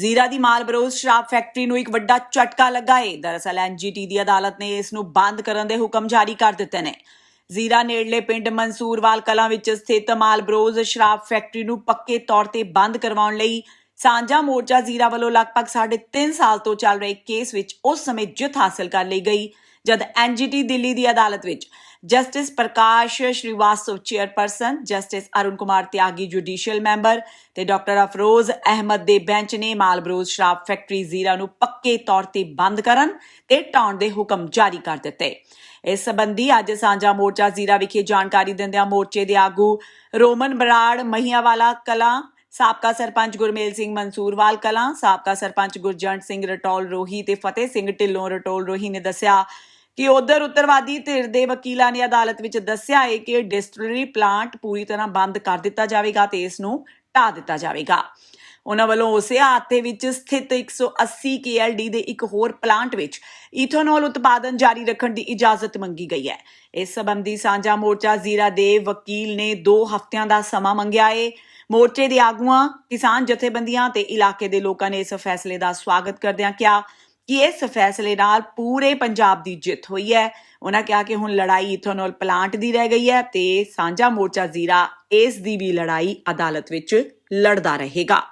ਜ਼ੀਰਾ ਦੀ ਮਾਲਬਰੋਜ਼ ਸ਼ਰਾਬ ਫੈਕਟਰੀ ਨੂੰ ਇੱਕ ਵੱਡਾ ਝਟਕਾ ਲੱਗਾ ਏ। ਦਰਅਸਲ ਐਨਜੀਟੀ ਦੀ ਅਦਾਲਤ ਨੇ ਇਸ ਨੂੰ ਬੰਦ ਕਰਨ ਦੇ ਹੁਕਮ ਜਾਰੀ ਕਰ ਦਿੱਤੇ ਨੇ। ਜ਼ੀਰਾ ਨੇੜਲੇ ਪਿੰਡ ਮਨਸੂਰਵਾਲ ਕਲਾਂ ਵਿੱਚ ਸਥਿਤ ਮਾਲਬਰੋਜ਼ ਸ਼ਰਾਬ ਫੈਕਟਰੀ ਨੂੰ ਪੱਕੇ ਤੌਰ ਤੇ ਬੰਦ ਕਰਵਾਉਣ ਲਈ ਸਾਂਝਾ ਮੋਰਚਾ ਜ਼ੀਰਾ ਵੱਲੋਂ ਲਗਭਗ 3.5 ਸਾਲ ਤੋਂ ਚੱਲ ਰਹੇ ਕੇਸ ਵਿੱਚ ਉਸ ਸਮੇਂ ਜਿੱਤ ਹਾਸਲ ਕਰ ਲਈ ਗਈ। ਜਦ ਐਨਜੀਟੀ ਦਿੱਲੀ ਦੀ ਅਦਾਲਤ ਵਿੱਚ justice Prakash Srivastava, chairperson justice Arun Kumar Tyagi, judicial member ਤੇ ਡਾਕਟਰ ਅਫਰੋਜ਼ ਅਹਿਮਦ ਦੇ ਬੈਂਚ ਨੇ ਮਾਲਬਰੋਜ਼ ਸ਼ਰਾਬ ਫੈਕਟਰੀ ਜ਼ੀਰਾ ਨੂੰ ਪੱਕੇ ਤੌਰ ਤੇ ਬੰਦ ਕਰਨ ਤੇ ਢਾਉਣ ਦੇ ਹੁਕਮ ਜਾਰੀ ਕਰ ਦਿੱਤੇ। ਇਸ ਸੰਬੰਧੀ ਅੱਜ ਸਾਂਝਾ ਮੋਰਚਾ ਜ਼ੀਰਾ ਵਿਖੇ ਜਾਣਕਾਰੀ ਦਿੰਦਿਆਂ ਮੋਰਚੇ ਦੇ ਆਗੂ ਰੋਮਨ ਬਰਾੜ ਮਹੀਆਵਾਲਾ ਕਲਾਂ ਸਾਬਕਾ ਸਰਪੰਚ ਗੁਰਮੇਲ ਸਿੰਘ ਮਨਸੂਰਵਾਲ ਕਲਾਂ, ਸਾਬਕਾ ਸਰਪੰਚ ਗੁਰਜੰਟ ਸਿੰਘ ਰਟੋਲ ਰੋਹੀ ਤੇ ਫਤਿਹ ਸਿੰਘ ਢਿੱਲੋਂ ਰਟੋਲ ਰੋਹੀ ਨੇ ਦੱਸਿਆ ਕਿ ਉਧਰ ਉੱਤਰਵਾਦੀ ਧਿਰ ਦੇ ਵਕੀਲਾਂ ਨੇ ਅਦਾਲਤ ਵਿੱਚ ਦੱਸਿਆ ਹੈ ਕਿ ਡਿਸਟਿਲਰੀ ਪਲਾਂਟ ਪੂਰੀ ਤਰ੍ਹਾਂ ਬੰਦ ਕਰ ਦਿੱਤਾ ਜਾਵੇਗਾ ਤੇ ਇਸ ਨੂੰ ਢਾ ਦਿੱਤਾ ਜਾਵੇਗਾ। ਉਹਨਾਂ ਵੱਲੋਂ ਉਸੇ ਹਾਤੇ ਵਿੱਚ ਸਥਿਤ 180 KLD ਦੇ ਇੱਕ ਹੋਰ ਪਲਾਂਟ ਵਿੱਚ ਈਥੋਨੋਲ ਉਤਪਾਦਨ ਜਾਰੀ ਰੱਖਣ ਦੀ ਇਜਾਜ਼ਤ ਮੰਗੀ ਗਈ ਹੈ। ਇਸ ਸਬੰਧੀ ਸਾਂਝਾ ਮੋਰਚਾ ਜ਼ੀਰਾ ਦੇ ਵਕੀਲ ਨੇ 2 ਹਫ਼ਤਿਆਂ ਦਾ ਸਮਾਂ ਮੰਗਿਆ ਹੈ ਮੋਰਚੇ ਦੇ ਆਗੂਆਂ, ਕਿਸਾਨ ਜਥੇਬੰਦੀਆਂ ਤੇ ਇਲਾਕੇ ਦੇ ਲੋਕਾਂ ਨੇ ਇਸ ਫੈਸਲੇ ਦਾ ਸਵਾਗਤ ਕਰਦਿਆਂ ਕਿਹਾ ਕਿ ਇਸ ਫੈਸਲੇ ਨਾਲ ਪੂਰੇ ਪੰਜਾਬ ਦੀ ਜਿੱਤ ਹੋਈ ਹੈ। ਉਹਨਾਂ ਕਿਹਾ ਕਿ ਹੁਣ ਲੜਾਈ ਇਥੋਨੋਲ ਪਲਾਂਟ ਦੀ ਰਹਿ ਗਈ ਹੈ ਤੇ ਸਾਂਝਾ ਮੋਰਚਾ ਜ਼ੀਰਾ ਇਸ ਦੀ ਵੀ ਲੜਾਈ ਅਦਾਲਤ ਵਿੱਚ ਲੜਦਾ ਰਹੇਗਾ।